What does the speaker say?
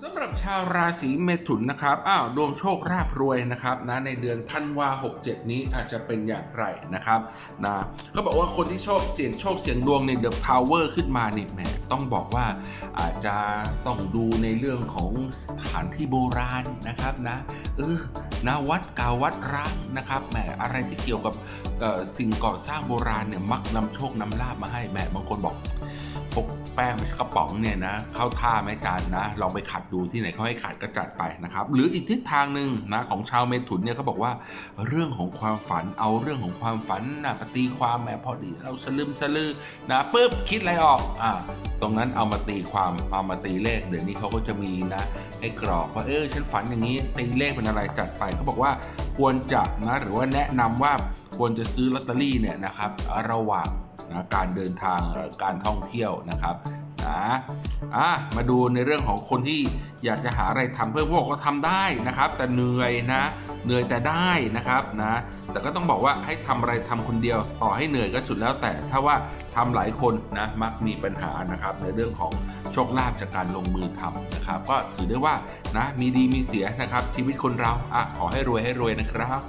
สำหรับชาวราศีเมถุนนะครับอ้าวดวงโชคราบรวยนะครับนะในเดือนธันวา67 นี้อาจจะเป็นอย่างไรนะครับนะก็บอกว่าคนที่ชอบเสี่ยงโชคเสี่ยงดวงในเดอะทาวเวอร์ขึ้นมาเนี่ยแหมต้องบอกว่าอาจจะต้องดูในเรื่องของสถานที่โบราณนะครับนะเออนะวัดเก่าวัดร้างนะครับแหมอะไรที่เกี่ยวกับสิ่งก่อสร้างโบราณเนี่ยมักนำโชคนำลาบมาให้แหมบางคนบอก ป้งไปกกระป๋องเนี่ยนะเข้าท่าไหมจานนะลองไปขัดดูที่ไหนเขาให้ขัดก็จัดไปนะครับ หรืออีกทิศทางหนึ่งนะของชาวเมถุนเนี่ยเขาบอกว่าเรื่องของความฝันเอาเรื่องของความฝันนะปตีความแหมพอดีเราสลืมสลือนะปุ๊บคิดอะไรออกอ่าตรงนั้นเอามาตีความเอามาตีเลขเดี๋ยวนี้เขาก็จะมีนะให้กรอกว่าเออฉันฝันอย่างนี้ตีเลขเป็นอะไรจัดไปเขาบอกว่าควรจะนะหรือว่าแนะนำว่าควรจะซื้อลอตเตอรี่เนี่ยนะครับระหว่าง นะการเดินทางการท่องเที่ยวนะครับนะอะมาดูในเรื่องของคนที่อยากจะหาอะไรทำเพื่อพวกก็ทำได้นะครับ แต่เหนื่อยนะเหนื่อยแต่ได้นะครับนะแต่ก็ต้องบอกว่าให้ทำอะไรทำคนเดียว ต่อให้เหนื่อยก็สุดแล้วแต่ถ้าว่าทำหลายคนนะมักมีปัญหานะครับ ในเรื่องของโชคลาภจากการลงมือทำนะครับ ก็ถือได้ว่านะมีดีมีเสียนะครับ ชีวิตคนเราอะขอให้รวยให้รวยนะครับ